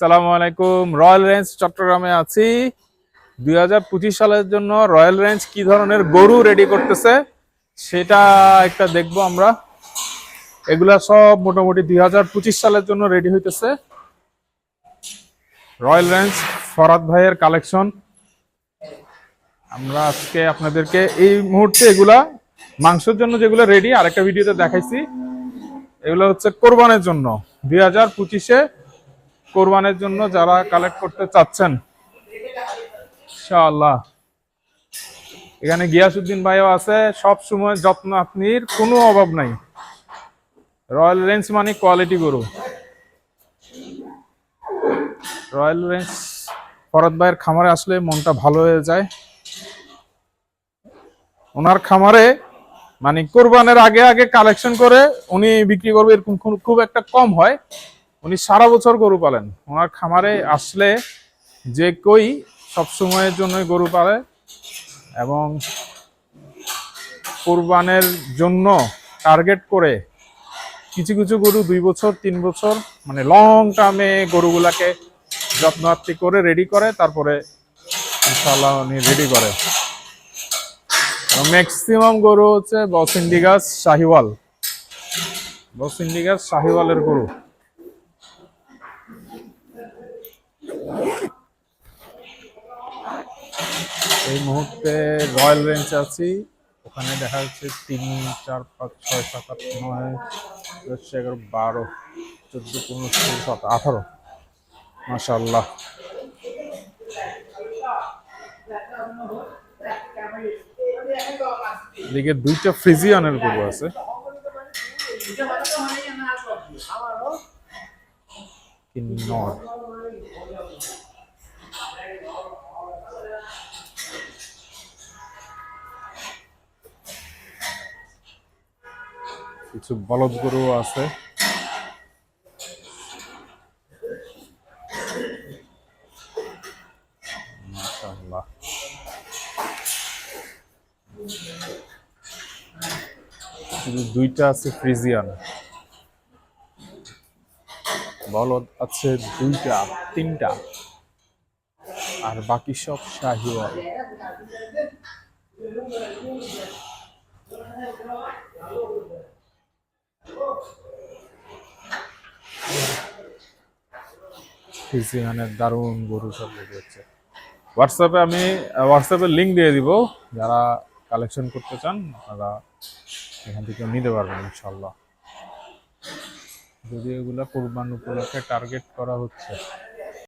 সালামু আলাইকুম। Royal range চট্টগ্রামে আছি। দুই হাজার পঁচিশ সালের জন্য রয়্যাল রেঞ্জ কি ধরনের গরু রেডি করতেছে, সেটা একটা দেখব আমরা। এগুলা সব মোটামুটি দু হাজার পঁচিশ সালের জন্য রেডি হইতেছে। রয়্যাল রেঞ্জ, ফরাদ ভাইয়ের কালেকশন আমরা আজকে আপনাদেরকে এই মুহূর্তে এগুলা, মাংসের জন্য যেগুলো রেডি আরেকটা ভিডিওতে দেখাইছি। এগুলো হচ্ছে কোরবানের জন্য। দুই হাজার পঁচিশে কোরবানের জন্য যারা কালেক্ট করতে চাচ্ছেন, ইনশাআল্লাহ। এখানে গিয়াসুদ্দিন ভাইও আছে সব সময় যত্ন আপনির, কোনো অভাব নাই। রয়্যাল রেঞ্জ মানে কোয়ালিটি গরু। রয়্যাল রেঞ্জ, ফরদ ভাইয়ের খামারে আসলে মনটা ভালো হয়ে যায়। ওনার খামারে মানে কোরবানের আগে আগে কালেকশন করে উনি বিক্রি করবে, এরকম খুব- খুব একটা কম হয়। উনি সারা বছর গরু পালেন। ওনার খামারে আসলে যে কই সব সময়ের জন্যই গরু পালে এবং কোরবানের জন্য টার্গেট করে কিছু কিছু গরু দুই বছর, তিন বছর মানে লং টার্মে গরুগুলাকে যত্নার্থী করে রেডি করে, তারপরে ইনশাল্লাহ উনি রেডি করে। ম্যাক্সিমাম গরু হচ্ছে বসিন্ডিগাস শাহিওয়াল। বসিন্ডিগাস শাহিওয়ালের গরু। এই মুহূর্তে রয়্যাল রেঞ্জ আছি। ওখানে দেখা যাচ্ছে তিন, চার, পাঁচ, ছয়, সাত, আট, নয়, দশ, এগারো, বারো, চোদ্দ, পনেরো, ষোলো সাত আঠারো। মাশাল্লাহ এদিকে দুইটা ফ্রিজিয়ানের গরু আছে। কিন্নর কিছু বলদ গরু আছে। দুইটা আছে ফ্রিজিয়ান। বলদ আছে দুইটা, তিনটা। আর বাকি সব শাহিওয়াল। ফ্রিজিয়ানের দারুণ গরু সব রেডি হচ্ছে হোয়াটসঅ্যাপে আমি হোয়াটসঅ্যাপে লিঙ্ক দিয়ে দিব। যারা কালেকশন করতে চান তারা এখান থেকে নিতে পারবেন ইনশাল্লাহ যদি এগুলো কোরবান উপলক্ষে টার্গেট করা হচ্ছে